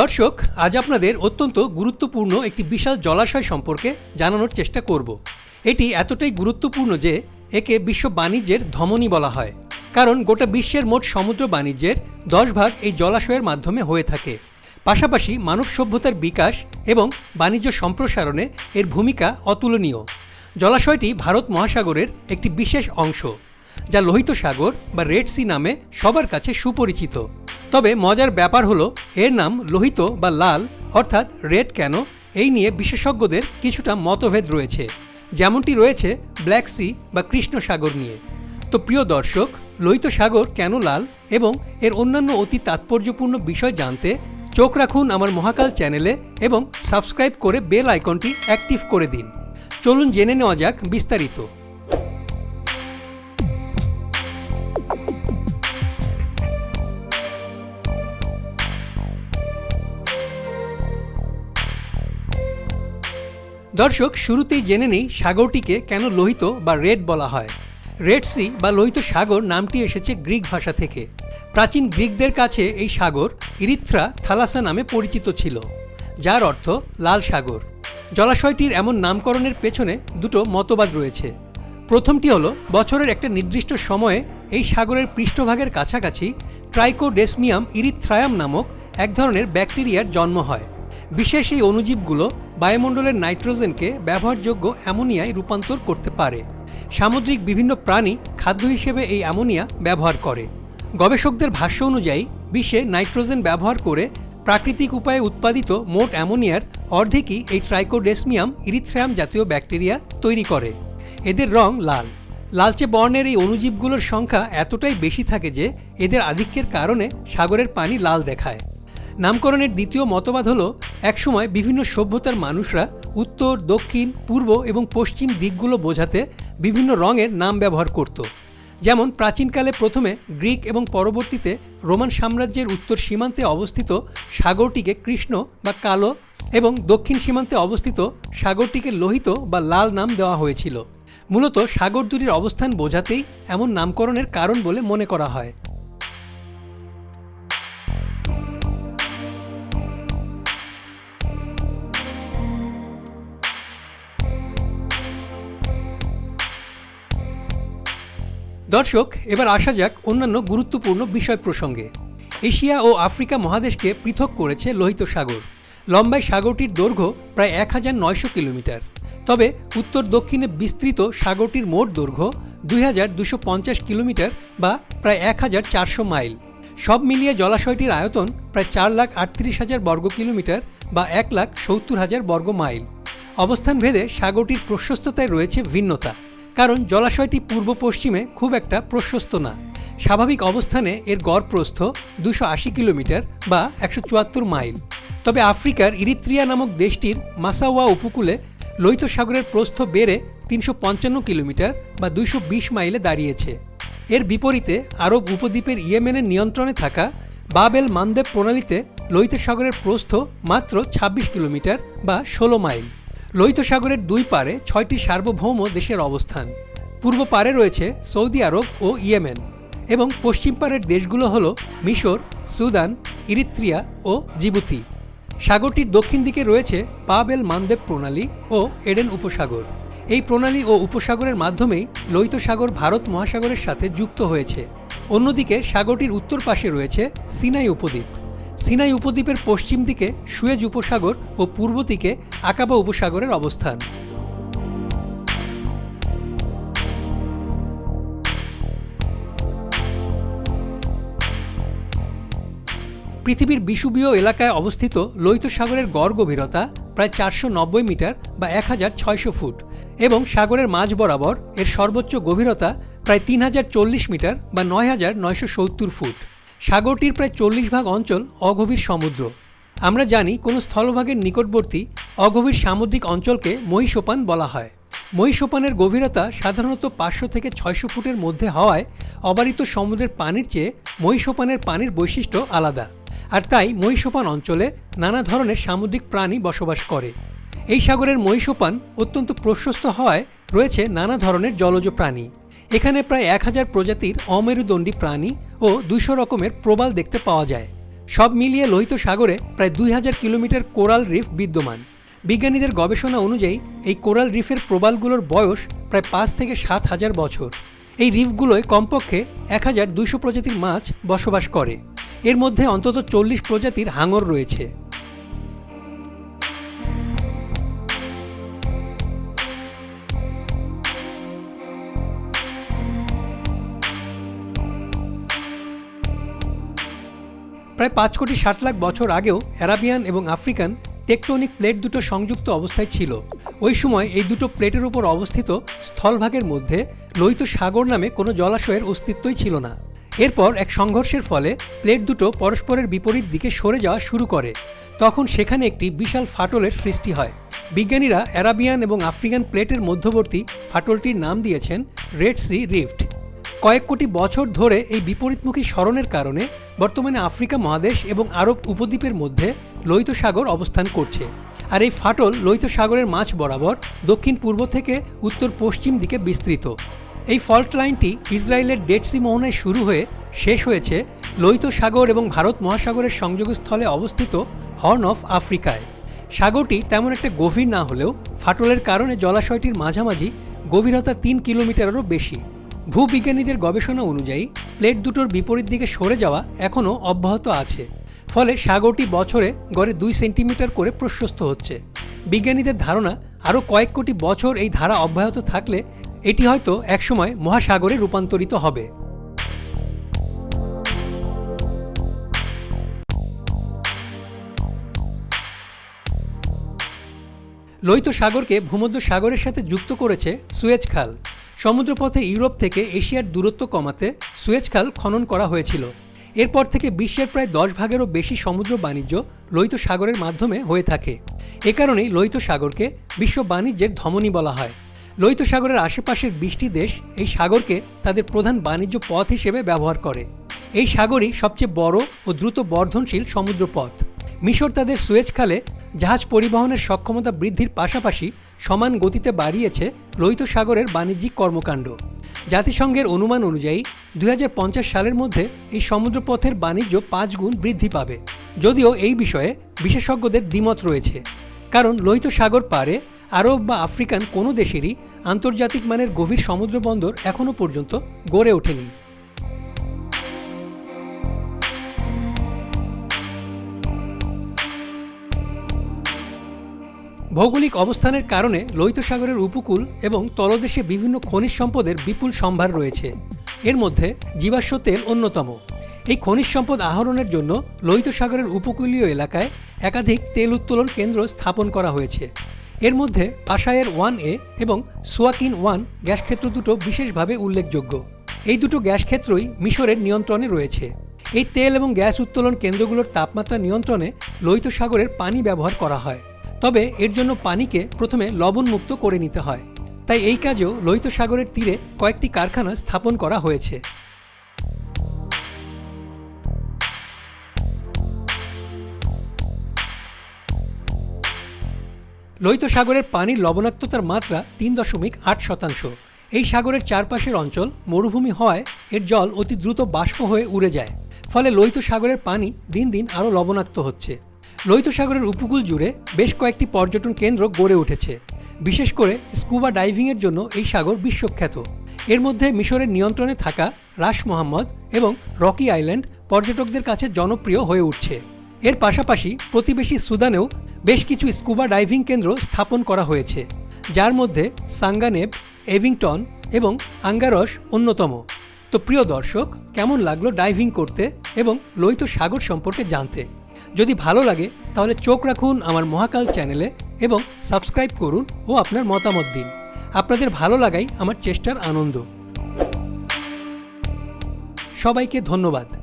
দর্শক, আজ আপনাদের অত্যন্ত গুরুত্বপূর্ণ একটি বিশাল জলাশয় সম্পর্কে জানানোর চেষ্টা করব। এটি এতটাই গুরুত্বপূর্ণ যে একে বিশ্ব বাণিজ্যের ধমনী বলা হয়। কারণ গোটা বিশ্বের মোট সমুদ্র বাণিজ্যের দশ ভাগ এই জলাশয়ের মাধ্যমে হয়ে থাকে। পাশাপাশি মানব সভ্যতার বিকাশ এবং বাণিজ্য সম্প্রসারণে এর ভূমিকা অতুলনীয়। জলাশয়টি ভারত মহাসাগরের একটি বিশেষ অংশ, যা লোহিত সাগর বা রেড সি নামে সবার কাছে সুপরিচিত। তবে মজার ব্যাপার হলো, এর নাম লোহিত বা লাল, অর্থাৎ রেড কেন? এই নিয়ে বিশেষজ্ঞদের কিছুটা মতভেদ রয়েছে। যেমনটি রয়েছে ব্ল্যাক সি বা কৃষ্ণ সাগর নিয়ে। তো প্রিয় দর্শক, লোহিত সাগর কেন লাল এবং এর অন্যান্য অতি তাৎপর্যপূর্ণ বিষয় জানতে চোখ রাখুন আমার মহাকাল চ্যানেলে এবং সাবস্ক্রাইব করে বেল আইকনটি অ্যাক্টিভ করে দিন। চলুন জেনে নেওয়া যাক বিস্তারিত। দর্শক, শুরুতেই জেনে নেই সাগরটিকে কেন লোহিত বা রেড বলা হয়। রেড সি বা লোহিত সাগর নামটি এসেছে গ্রিক ভাষা থেকে। প্রাচীন গ্রিকদের কাছে এই সাগর ইরিথ্রা থালাসা নামে পরিচিত ছিল, যার অর্থ লাল সাগর। জলাশয়টির এমন নামকরণের পেছনে দুটো মতবাদ রয়েছে। প্রথমটি হলো, বছরের একটা নির্দিষ্ট সময়ে এই সাগরের পৃষ্ঠভাগের কাছাকাছি ট্রাইকোডেসমিয়াম ইরিথ্রায়াম নামক এক ধরনের ব্যাকটেরিয়ার জন্ম হয়। বিশেষ এই অণুজীবগুলো বায়ুমণ্ডলের নাইট্রোজেনকে ব্যবহারযোগ্য অ্যামোনিয়ায় রূপান্তর করতে পারে। সামুদ্রিক বিভিন্ন প্রাণী খাদ্য হিসেবে এই অ্যামোনিয়া ব্যবহার করে। গবেষকদের ভাষ্য অনুযায়ী, বিশ্বে নাইট্রোজেন ব্যবহার করে প্রাকৃতিক উপায়ে উৎপাদিত মোট অ্যামোনিয়ার অর্ধেকই এই ট্রাইকোডেসমিয়াম ইরিথ্রায়াম জাতীয় ব্যাকটেরিয়া তৈরি করে। এদের রং লাল। লালচে বর্ণের এই অণুজীবগুলোর সংখ্যা এতটাই বেশি থাকে যে, এদের আধিক্যের কারণে সাগরের পানি লাল দেখায়। নামকরণের দ্বিতীয় মতবাদ হল, একসময় বিভিন্ন সভ্যতার মানুষরা উত্তর, দক্ষিণ, পূর্ব এবং পশ্চিম দিকগুলো বোঝাতে বিভিন্ন রঙের নাম ব্যবহার করত। যেমন প্রাচীনকালে প্রথমে গ্রিক এবং পরবর্তীতে রোমান সাম্রাজ্যের উত্তর সীমান্তে অবস্থিত সাগরটিকে কৃষ্ণ বা কালো এবং দক্ষিণ সীমান্তে অবস্থিত সাগরটিকে লোহিত বা লাল নাম দেওয়া হয়েছিল। মূলত সাগর দুটির অবস্থান বোঝাতেই এমন নামকরণের কারণ বলে মনে করা হয়। দর্শক, এবার আসা যাক অন্যান্য গুরুত্বপূর্ণ বিষয় প্রসঙ্গে। এশিয়া ও আফ্রিকা মহাদেশকে পৃথক করেছে লোহিত সাগর। লম্বায় সাগরটির দৈর্ঘ্য প্রায় এক হাজার নয়শো কিলোমিটার। তবে উত্তর দক্ষিণে বিস্তৃত সাগরটির মোট দৈর্ঘ্য দুই হাজার দুশো পঞ্চাশ কিলোমিটার বা প্রায় এক হাজার চারশো মাইল। সব মিলিয়ে জলাশয়টির আয়তন প্রায় চার লাখ আটত্রিশ হাজার বর্গ কিলোমিটার বা এক লাখ সত্তর হাজার বর্গ মাইল। অবস্থান ভেদে সাগরটির প্রশস্ততায় রয়েছে ভিন্নতা। কারণ জলাশয়টি পূর্ব পশ্চিমে খুব একটা প্রশস্ত না। স্বাভাবিক অবস্থানে এর গড় প্রস্থ দুশো আশি কিলোমিটার বা একশো চুয়াত্তর মাইল। তবে আফ্রিকার ইরিত্রিয়া নামক দেশটির মাসাওয়া উপকূলে লোহিত সাগরের প্রস্থ বেড়ে তিনশো পঞ্চান্ন কিলোমিটার বা দুইশো বিশ মাইলে দাঁড়িয়েছে। এর বিপরীতে আরব উপদ্বীপের ইয়েমেনের নিয়ন্ত্রণে থাকা বাবেল মানদেব প্রণালীতে লোহিত সাগরের প্রস্থ মাত্র ২৬ কিলোমিটার বা ষোলো মাইল। লোহিত সাগরের দুই পারে ছয়টি সার্বভৌম দেশের অবস্থান। পূর্ব পারে রয়েছে সৌদি আরব ও ইয়েমেন এবং পশ্চিম পারের দেশগুলো হল মিশর, সুদান, ইরিত্রিয়া ও জিবুতি। সাগরটির দক্ষিণ দিকে রয়েছে বাবেল মানদেব প্রণালী ও এডেন উপসাগর। এই প্রণালী ও উপসাগরের মাধ্যমেই লোহিত সাগর ভারত মহাসাগরের সাথে যুক্ত হয়েছে। অন্যদিকে সাগরটির উত্তর পাশে রয়েছে সিনাই উপদ্বীপ। সিনাই উপদ্বীপের পশ্চিম দিকে, সুয়েজ উপসাগর ও পূর্ব দিকে আকাবা উপসাগরের অবস্থান। পৃথিবীর বিষুবীয় এলাকায় অবস্থিত লোহিত সাগরের গড় গভীরতা প্রায় চারশো নব্বই মিটার বা এক হাজার ছয়শো ফুট এবং সাগরের মাঝ বরাবর এর সর্বোচ্চ গভীরতা প্রায় তিন হাজার চল্লিশ মিটার বা নয় হাজার নয়শো সত্তর ফুট। সাগরটির প্রায় চল্লিশ ভাগ অঞ্চল অগভীর সমুদ্র। আমরা জানি কোনো স্থলভাগের নিকটবর্তী অগভীর সামুদ্রিক অঞ্চলকে মহিষোপান বলা হয়। মহিষোপানের গভীরতা সাধারণত পাঁচশো থেকে ছয়শো ফুটের মধ্যে হওয়ায় অবারিত সমুদ্রের পানির চেয়ে মহিষোপানের পানির বৈশিষ্ট্য আলাদা। আর তাই মহিষোপান অঞ্চলে নানা ধরনের সামুদ্রিক প্রাণী বসবাস করে। এই সাগরের মহিষোপান অত্যন্ত প্রশস্ত হওয়ায় রয়েছে নানা ধরনের জলজ প্রাণী। এখানে প্রায় এক হাজার প্রজাতির অমেরুদণ্ডী প্রাণী ও দুইশো রকমের প্রবাল দেখতে পাওয়া যায়। সব মিলিয়ে লোহিত সাগরে প্রায় দুই হাজার কিলোমিটার কোরাল রিফ বিদ্যমান। বিজ্ঞানীদের গবেষণা অনুযায়ী, এই কোরাল রিফের প্রবালগুলোর বয়স প্রায় পাঁচ থেকে সাত হাজার বছর। এই রিফগুলোয় কমপক্ষে এক হাজার দুইশো প্রজাতির মাছ বসবাস করে। এর মধ্যে অন্তত চল্লিশ প্রজাতির হাঙর রয়েছে। প্রায় পাঁচ কোটি ষাট লাখ বছর আগেও অ্যারাবিয়ান এবং আফ্রিকান টেকটনিক প্লেট দুটো সংযুক্ত অবস্থায় ছিল। ওই সময় এই দুটো প্লেটের উপর অবস্থিত স্থলভাগের মধ্যে লোহিত সাগর নামে কোনো জলাশয়ের অস্তিত্বই ছিল না। এরপর এক সংঘর্ষের ফলে প্লেট দুটো পরস্পরের বিপরীত দিকে সরে যাওয়া শুরু করে। তখন সেখানে একটি বিশাল ফাটলের সৃষ্টি হয়। বিজ্ঞানীরা অ্যারাবিয়ান এবং আফ্রিকান প্লেটের মধ্যবর্তী ফাটলটির নাম দিয়েছেন রেড সি রিফট। কয়েক কোটি বছর ধরে এই বিপরীতমুখী স্মরণের কারণে বর্তমানে আফ্রিকা মহাদেশ এবং আরব উপদ্বীপের মধ্যে লোহিত সাগর অবস্থান করছে। আর এই ফাটল লোহিত সাগরের মাঝ বরাবর দক্ষিণ পূর্ব থেকে উত্তর পশ্চিম দিকে বিস্তৃত। এই ফল্ট লাইনটি ইসরায়েলের ডেডসি মোহনায় শুরু হয়ে শেষ হয়েছে লোহিত সাগর এবং ভারত মহাসাগরের সংযোগস্থলে অবস্থিত হর্ন অফ আফ্রিকায়। সাগরটি তেমন একটা গভীর না হলেও ফাটলের কারণে জলাশয়টির মাঝামাঝি গভীরতা তিন কিলোমিটারেরও বেশি। ভূবিজ্ঞানীদের গবেষণা অনুযায়ী প্লেট দুটোর বিপরীত দিকে সরে যাওয়া এখনও অব্যাহত আছে। ফলে সাগরটি বছরে গড়ে দুই সেন্টিমিটার করে প্রশস্ত হচ্ছে। বিজ্ঞানীদের ধারণা, আরও কয়েক কোটি বছর এই ধারা অব্যাহত থাকলে এটি হয়তো একসময় মহাসাগরে রূপান্তরিত হবে। লোহিত সাগরকে ভূমধ্য সাগরের সাথে যুক্ত করেছে সুয়েজ খাল। সমুদ্রপথে ইউরোপ থেকে এশিয়ার দূরত্ব কমাতে সুয়েজ খাল খনন করা হয়েছিল। এরপর থেকে বিশ্বের প্রায় দশ ভাগেরও বেশি সমুদ্র বাণিজ্য লোহিত সাগরের মাধ্যমে হয়ে থাকে। এ কারণেই লোহিত সাগরকে বিশ্ব বাণিজ্যের ধমনী বলা হয়। লোহিত সাগরের আশেপাশের বিশটি দেশ এই সাগরকে তাদের প্রধান বাণিজ্য পথ হিসেবে ব্যবহার করে। এই সাগরই সবচেয়ে বড় ও দ্রুত বর্ধনশীল সমুদ্রপথ। মিশর তাদের সুয়েজ খালে জাহাজ পরিবহনের সক্ষমতা বৃদ্ধির পাশাপাশি সমান গতিতে বাড়িয়েছে লোহিত সাগরের বাণিজ্যিক কর্মকাণ্ড। জাতিসংঘের অনুমান অনুযায়ী, দুই হাজার পঞ্চাশ সালের মধ্যে এই সমুদ্রপথের বাণিজ্য পাঁচ গুণ বৃদ্ধি পাবে। যদিও এই বিষয়ে বিশেষজ্ঞদের দ্বিমত রয়েছে। কারণ লোহিত সাগর পারে আরব বা আফ্রিকান কোনো দেশেরই আন্তর্জাতিক মানের গভীর সমুদ্রবন্দর এখনও পর্যন্ত গড়ে ওঠেনি। ভৌগোলিক অবস্থানের কারণে লোহিত সাগরের উপকূল এবং তলদেশে বিভিন্ন খনিজ সম্পদের বিপুল সম্ভার রয়েছে। এর মধ্যে জীবাশ্ম তেল অন্যতম। এই খনিজ সম্পদ আহরণের জন্য লোহিত সাগরের উপকূলীয় এলাকায় একাধিক তেল উত্তোলন কেন্দ্র স্থাপন করা হয়েছে। এর মধ্যে পাশায়ের ওয়ান এ এবং সোয়াকিন ওয়ান গ্যাস ক্ষেত্র দুটো বিশেষভাবে উল্লেখযোগ্য। এই দুটো গ্যাস ক্ষেত্রই মিশরের নিয়ন্ত্রণে রয়েছে। এই তেল এবং গ্যাস উত্তোলন কেন্দ্রগুলোর তাপমাত্রা নিয়ন্ত্রণে লোহিত সাগরের পানি ব্যবহার করা হয়। তবে এর জন্য পানিকে প্রথমে লবণমুক্ত করে নিতে হয়। তাই এই কাজেও লোহিত সাগরের তীরে কয়েকটি কারখানা স্থাপন করা হয়েছে। লোহিত সাগরের পানির লবণাক্ততার মাত্রা তিন দশমিক আট শতাংশ। এই সাগরের চারপাশের অঞ্চল মরুভূমি হওয়ায় এর জল অতি দ্রুত বাষ্প হয়ে উড়ে যায়। ফলে লোহিত সাগরের পানি দিন দিন আরও লবণাক্ত হচ্ছে। লোহিত সাগরের উপকূল জুড়ে বেশ কয়েকটি পর্যটন কেন্দ্র গড়ে উঠেছে। বিশেষ করে স্কুবা ডাইভিংয়ের জন্য এই সাগর বিশ্বখ্যাত। এর মধ্যে মিশরের নিয়ন্ত্রণে থাকা রাস মোহাম্মদ এবং রকি আইল্যান্ড পর্যটকদের কাছে জনপ্রিয় হয়ে উঠছে। এর পাশাপাশি প্রতিবেশী সুদানেও বেশ কিছু স্কুবা ডাইভিং কেন্দ্র স্থাপন করা হয়েছে, যার মধ্যে সাঙ্গানেব এভিংটন এবং আঙ্গারস অন্যতম। তো প্রিয় দর্শক, কেমন লাগল ডাইভিং করতে এবং লোহিত সাগর সম্পর্কে জানতে? যদি ভালো লাগে, তাহলে চোখ রাখুন আমার মহাকাল চ্যানেলে এবং সাবস্ক্রাইব করুন ও আপনার মতামত দিন। আপনাদের ভালো লাগাই আমার চেষ্টার আনন্দ। সবাইকে ধন্যবাদ।